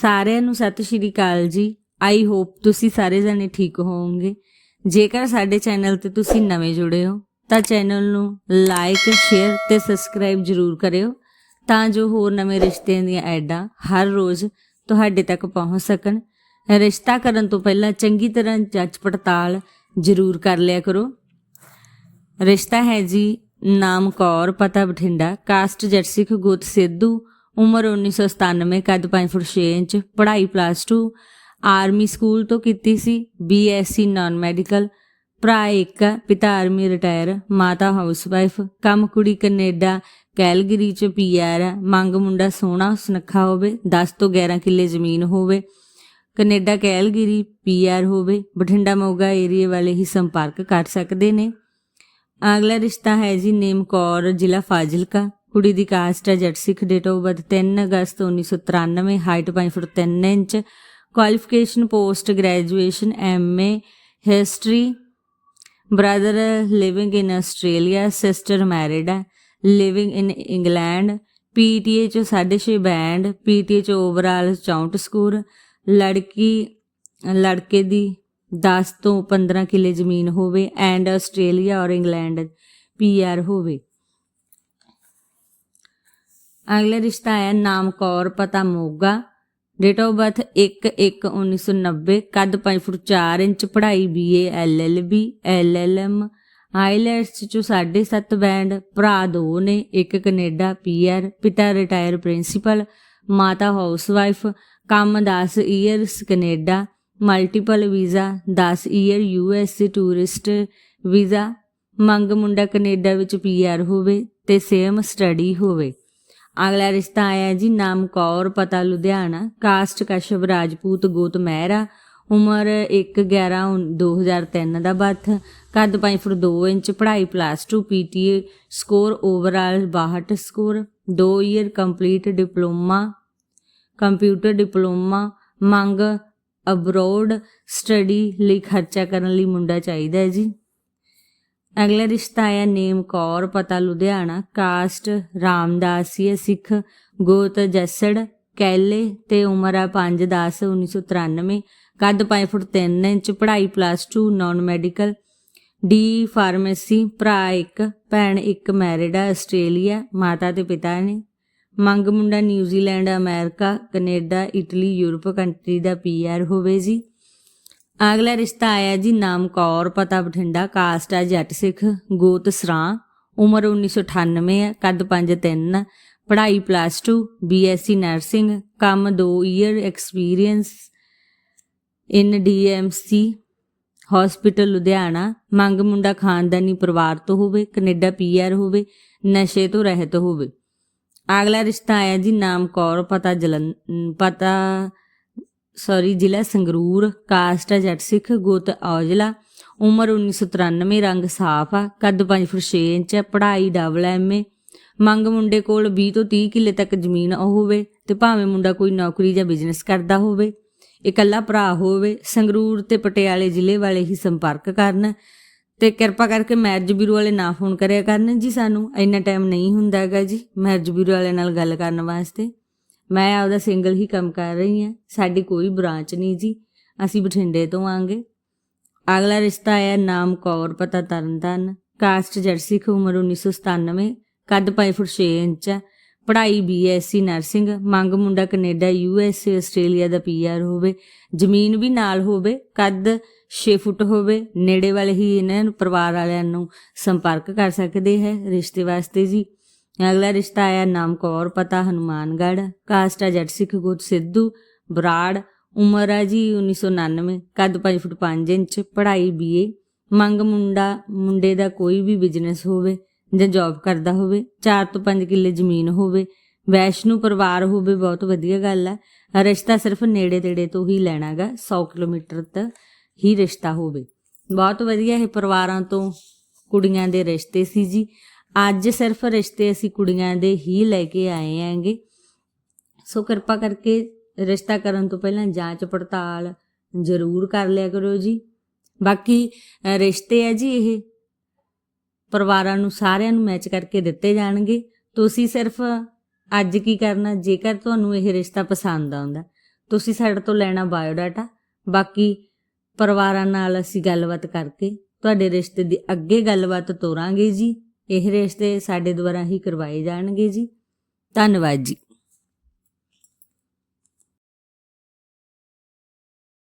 ਸਾਰਿਆਂ ਨੂੰ ਸਤਿ ਸ਼੍ਰੀ ਅਕਾਲ ਜੀ। ਆਈ ਹੋਪ ਤੁਸੀਂ ਸਾਰੇ ਜਣੇ ਠੀਕ ਹੋਵੋਗੇ। ਜੇਕਰ ਸਾਡੇ ਚੈਨਲ ਤੇ ਤੁਸੀਂ ਨਵੇਂ ਜੁੜੇ ਹੋ, ਤਾਂ ਚੈਨਲ ਨੂੰ ਲਾਈਕ ਸ਼ੇਅਰ ਤੇ ਸਬਸਕ੍ਰਾਈਬ ਜਰੂਰ ਕਰਿਓ, ਤਾਂ ਜੋ ਹੋਰ ਨਵੇਂ ਰਿਸ਼ਤਿਆਂ ਦੀਆਂ ਐਡਾਂ ਹਰ ਰੋਜ਼ ਤੁਹਾਡੇ ਤੱਕ ਪਹੁੰਚ ਸਕਣ। ਰਿਸ਼ਤਾ ਕਰਨ ਤੋਂ ਪਹਿਲਾਂ ਚੰਗੀ ਤਰ੍ਹਾਂ ਜਾਂਚ ਪੜਤਾਲ ਜਰੂਰ ਕਰ ਲਿਆ ਕਰੋ। ਰਿਸ਼ਤਾ ਹੈ ਜੀ ਨਾਮ ਕੌਰ ਪਤਾ ਬਠਿੰਡਾ, ਕਾਸਟ ਜਰਸਿਕ ਗੋਤ ਸਿੱਧੂ ਉਮਰ 1997 ਕੱਦ 5 ਫੁੱਟ 6 ਇੰਚ ਪੜ੍ਹਾਈ ਪਲੱਸ 2 ਆਰਮੀ ਸਕੂਲ ਤੋਂ ਕੀਤੀ ਸੀ ਬੀਐਸਸੀ ਨਾਨ ਮੈਡੀਕਲ ਭਰਾ ਇੱਕ ਆ, ਪਿਤਾ ਆਰਮੀ ਰਿਟਾਇਰ ਮਾਤਾ ਹਾਊਸਵਾਈਫ ਕੰਮ ਕੁੜੀ ਕੈਨੇਡਾ ਕੈਲਗਰੀ ਚ ਪੀਆਰ ਆ ਮੰਗ ਮੁੰਡਾ ਸੋਹਣਾ ਸੁਨੱਖਾ ਹੋਵੇ 10 ਤੋਂ 11 ਕਿੱਲੇ ਜ਼ਮੀਨ ਹੋਵੇ ਕੈਨੇਡਾ ਕੈਲਗਰੀ ਪੀਆਰ ਹੋਵੇ ਬਠਿੰਡਾ ਮੋਗਾ ਏਰੀਆ ਵਾਲੇ ਹੀ ਸੰਪਰਕ ਕਰ ਸਕਦੇ ਨੇ। ਅਗਲਾ ਰਿਸ਼ਤਾ ਹੈ ਜੀ ਨੇਮ ਕੌਰ ਜ਼ਿਲ੍ਹਾ ਫਾਜ਼ਿਲਕਾ। ਕੁੜੀ ਦੀ ਕਾਸਟ ਹੈ Jatt Sikh date of birth 3 August 1993 height 5 foot 3 inch qualification post graduation MA history brother living in Australia sister married ਹੈ, living in england P T E ਚ 6.5 ਬੈਂਡ ਪੀਟੀਏ ਚ ਓਵਰਆਲ 64 ਸਕੋਰ ਲੜਕੀ, ਲੜਕੇ ਦੀ 10 ਤੋਂ 15 ਕਿੱਲੇ ਜ਼ਮੀਨ ਹੋਵੇ and Australia or England PR ਹੋਵੇ। ਅਗਲਾ ਰਿਸ਼ਤਾ ਹੈ ਨਾਮ ਕੌਰ, ਪਤਾ ਮੋਗਾ। ਡੇਟ ਆਫ ਬਰਥ 1/1/1990 ਕੱਦ 5 ਫੁੱਟ 4 ਇੰਚ, ਪੜ੍ਹਾਈ ਬੀਏ ਐਲਐਲਬੀ ਐਲਐਲਐਮ ਆਈਲੈਟਸ ਚ 7.5 ਬੈਂਡ ਭਰਾ ਦੋ ਨੇ, ਇੱਕ ਕੈਨੇਡਾ ਪੀਆਰ ਪਿਤਾ ਰਿਟਾਇਰ ਪ੍ਰਿੰਸੀਪਲ ਮਾਤਾ ਹਾਊਸਵਾਈਫ ਕੰਮ 10 years Canada multiple visa 10 year US tourist visa ਮੰਗ ਮੁੰਡਾ ਕੈਨੇਡਾ ਵਿੱਚ ਪੀਆਰ ਹੋਵੇ ਤੇ ਸੇਮ ਸਟੱਡੀ ਹੋਵੇ। ਅਗਲਾ ਰਿਸ਼ਤਾ ਆਇਆ ਜੀ, ਨਾਮ ਕੌਰ, ਪਤਾ ਲੁਧਿਆਣਾ, ਕਾਸਟ ਕਸ਼ਬ ਰਾਜਪੂਤ ਗੋਤ ਮਹਿਰਾ, ਉਮਰ 1/11/2003 ਦਾ ਬਰਥ ਕੱਦ 5 ਫੁੱਟ 2 ਇੰਚ, ਪੜ੍ਹਾਈ plus 2 PTE score overall 62 score 2 year complete diploma computer diploma, ਮੰਗ ਅਬਰੋਡ ਸਟੱਡੀ ਲਈ ਖਰਚਾ ਕਰਨ ਲਈ ਮੁੰਡਾ ਚਾਹੀਦਾ ਹੈ ਜੀ। ਅਗਲਾ ਰਿਸ਼ਤਾ ਆਇਆ ਨੇਮ ਕੌਰ, ਪਤਾ ਲੁਧਿਆਣਾ, ਕਾਸਟ ਰਾਮਦਾਸੀਆ ਸਿੱਖ, ਗੋਤ, ਜੱਸੜ, ਕੈਲੇ ਤੇ ਉਮਰ ਆ 5/10/1993 ਕੱਦ 5 ਫੁੱਟ 3 ਇੰਚ, ਪੜ੍ਹਾਈ plus 2 non medical D pharmacy ਭਰਾ ਇੱਕ, ਭੈਣ ਇੱਕ ਮੈਰਿਡ ਆ, ਆਸਟ੍ਰੇਲੀਆ, ਮਾਤਾ ਤੇ ਪਿਤਾ ਨੇ। ਮੰਗ ਮੁੰਡਾ New Zealand, America, Canada, Italy, Europe, country ਦਾ ਪੀਆਰ ਹੋਵੇ ਜੀ। ਅਗਲਾ ਰਿਸ਼ਤਾ ਆਇਆ ਜੀ ਨਾਮ ਕੌਰ, ਪਤਾ ਬਠਿੰਡਾ, ਕਾਸਟ ਹੈ ਜੱਟ ਸਿੱਖ, ਗੋਤ ਸਰਾਂ, ਉਮਰ 1998 ਹੈ ਕੱਦ 5'3 ਪੜ੍ਹਾਈ ਪਲੱਸ 2 ਬੀਐਸਸੀ ਨਰਸਿੰਗ ਕੰਮ 2 year experience in DMC hospital Ludhiana, ਮੰਗ ਮੁੰਡਾ ਖਾਨਦਾਨੀ ਪਰਿਵਾਰ ਤੋਂ ਹੋਵੇ, ਕੈਨੇਡਾ ਪੀਆਰ ਹੋਵੇ, ਨਸ਼ੇ ਤੋਂ ਰਹਿਤ ਹੋਵੇ। ਅਗਲਾ ਰਿਸ਼ਤਾ ਆਇਆ ਜੀ ਨਾਮ ਕੌਰ, ਪਤਾ ਜਲੰ, ਪਤਾ ਸੌਰੀ ਜ਼ਿਲ੍ਹਾ ਸੰਗਰੂਰ, ਕਾਸਟ ਹੈ ਜੱਟ ਸਿੱਖ, ਗੋਤ ਔਜਲਾ। ਉਮਰ 1993 ਰੰਗ ਸਾਫ਼ ਆ। ਕੱਦ 5 ਫੁੱਟ 6 ਇੰਚ ਹੈ ਪੜ੍ਹਾਈ ਡਬਲ ਐਮਏ ਮੰਗ ਮੁੰਡੇ ਕੋਲ 20 ਤੋਂ 30 ਕਿੱਲੇ ਤੱਕ ਜ਼ਮੀਨ ਹੋਵੇ ਤੇ ਭਾਵੇਂ ਮੁੰਡਾ ਕੋਈ ਨੌਕਰੀ ਜਾਂ ਬਿਜ਼ਨਸ ਕਰਦਾ ਹੋਵੇ। ਇਕੱਲਾ ਭਰਾ ਹੋਵੇ, ਸੰਗਰੂਰ ਤੇ ਪਟਿਆਲੇ ਜ਼ਿਲ੍ਹੇ ਵਾਲੇ ਹੀ ਸੰਪਰਕ ਕਰਨ ਤੇ ਕਿਰਪਾ ਕਰਕੇ ਮੈਰਿਜ ਬਿਊਰੋ ਵਾਲੇ ਨਾ ਫੋਨ ਕਰਿਆ ਕਰਨ। ਜੀ, ਸਾਨੂੰ ਇੰਨਾ ਟਾਈਮ ਨਹੀਂ ਹੁੰਦਾ ਹੈਗਾ ਜੀ ਮੈਰਿਜ ਬਿਊਰੋ ਵਾਲੇ ਨਾਲ ਗੱਲ ਕਰਨ ਵਾਸਤੇ। ਮੈਂ ਆਪਦਾ ਸਿੰਗਲ ਹੀ ਕੰਮ ਕਰ ਰਹੀ ਹਾਂ, ਸਾਡੀ ਕੋਈ ਬ੍ਰਾਂਚ ਨਹੀਂ ਜੀ। ਅਸੀਂ ਬਠਿੰਡੇ ਤੋਂ ਆਂਗੇ ਅਗਲਾ ਰਿਸ਼ਤਾ ਆਇਆ ਨਾਮ ਕੌਰ, ਪਤਾ ਤਰਨਤਨ ਕਾਸਟ ਜਰਸਿਕ ਉਮਰ 1997 ਕੱਦ 5 ਫੁੱਟ 6 ਇੰਚ ਹੈ ਪੜ੍ਹਾਈ ਬੀਐਸਸੀ ਨਰਸਿੰਗ ਮੰਗ ਮੁੰਡਾ ਕੈਨੇਡਾ ਯੂਐਸਏ ਆਸਟ੍ਰੇਲੀਆ ਦਾ ਪੀਆਰ ਹੋਵੇ। ਜ਼ਮੀਨ ਵੀ ਨਾਲ ਹੋਵੇ, ਕੱਦ 6 ਫੁੱਟ ਹੋਵੇ, ਨੇੜੇ ਵਾਲੇ ਹੀ ਇਹਨਾਂ ਨੂੰ, ਪਰਿਵਾਰ ਵਾਲਿਆਂ ਨੂੰ ਸੰਪਰਕ ਕਰ ਸਕਦੇ ਹੈ, ਰਿਸ਼ਤੇ ਵਾਸਤੇ ਜੀ। ਅਗਲਾ ਰਿਸ਼ਤਾ ਆਇਆ ਨਾਮ ਕੌਰ ਪਤਾ ਹਨੂਮਾਨਗੜ੍ਹ, ਕਾਸਟ ਜੱਟ ਸਿੱਖ ਗੋਤ ਸਿੱਧੂ, ਬਰਾੜ, ਉਮਰ ਹੈ ਜੀ 1999 ਕੱਦ 5 ਫੁੱਟ 5 ਇੰਚ, ਪੜ੍ਹਾਈ ਬੀਏ ਮੰਗ ਮੁੰਡਾ, ਮੁੰਡੇ ਦਾ ਕੋਈ ਵੀ ਬਿਜ਼ਨਸ ਹੋਵੇ ਜਾਂ ਜੌਬ ਕਰਦਾ ਹੋਵੇ 4 ਤੋਂ 5 ਕਿੱਲੇ ਜ਼ਮੀਨ ਹੋਵੇ, ਵੈਸ਼ਨੂ ਪਰਿਵਾਰ ਹੋਵੇ, ਬਹੁਤ ਵਧੀਆ ਗੱਲ ਹੈ। ਰਿਸ਼ਤਾ ਸਿਰਫ ਨੇੜੇ ਤੇੜੇ ਤੋਂ ਹੀ ਲੈਣਾਗਾ 100 ਕਿਲੋਮੀਟਰ ਤੱਕ ਹੀ ਰਿਸ਼ਤਾ ਹੋਵੇ। ਬਹੁਤ ਵਧੀਆ ਇਹ ਪਰਿਵਾਰਾਂ ਤੋਂ ਕੁੜੀਆਂ ਦੇ ਰਿਸ਼ਤੇ ਸੀ ਜੀ। ਅੱਜ ਸਿਰਫ ਰਿਸ਼ਤੇ ਅਸੀਂ ਕੁੜੀਆਂ ਦੇ ਹੀ ਲੈ ਕੇ ਆਏ ਆਂਗੇ ਸੋ ਕਿਰਪਾ ਕਰਕੇ ਰਿਸ਼ਤਾ ਕਰਨ ਤੋਂ ਪਹਿਲਾਂ ਜਾਂਚ ਪੜਤਾਲ ਜ਼ਰੂਰ ਕਰ ਲਿਆ ਕਰੋ ਜੀ। ਬਾਕੀ ਰਿਸ਼ਤੇ ਹੈ ਜੀ ਇਹ। ਪਰਿਵਾਰਾਂ ਨੂੰ ਸਾਰਿਆਂ ਨੂੰ ਮੈਚ ਕਰਕੇ ਦਿੱਤੇ ਜਾਣਗੇ। ਤੁਸੀਂ ਸਿਰਫ ਅੱਜ ਕੀ ਕਰਨਾ, ਜੇਕਰ ਤੁਹਾਨੂੰ ਇਹ ਰਿਸ਼ਤਾ ਪਸੰਦ ਆਉਂਦਾ, ਤੁਸੀਂ ਸਾਡੇ ਤੋਂ ਲੈਣਾ ਬਾਇਓਡਾਟਾ ਬਾਕੀ, ਪਰਿਵਾਰਾਂ ਨਾਲ ਅਸੀਂ ਗੱਲਬਾਤ ਕਰਕੇ ਤੁਹਾਡੇ ਰਿਸ਼ਤੇ ਦੀ ਅੱਗੇ ਗੱਲਬਾਤ ਤੋਰਾਂਗੇ ਜੀ। ਇਹ ਰਿਸ਼ਤੇ ਸਾਡੇ ਦੁਆਰਾ ਹੀ ਕਰਵਾਏ ਜਾਣਗੇ ਜੀ। ਧੰਨਵਾਦ ਜੀ।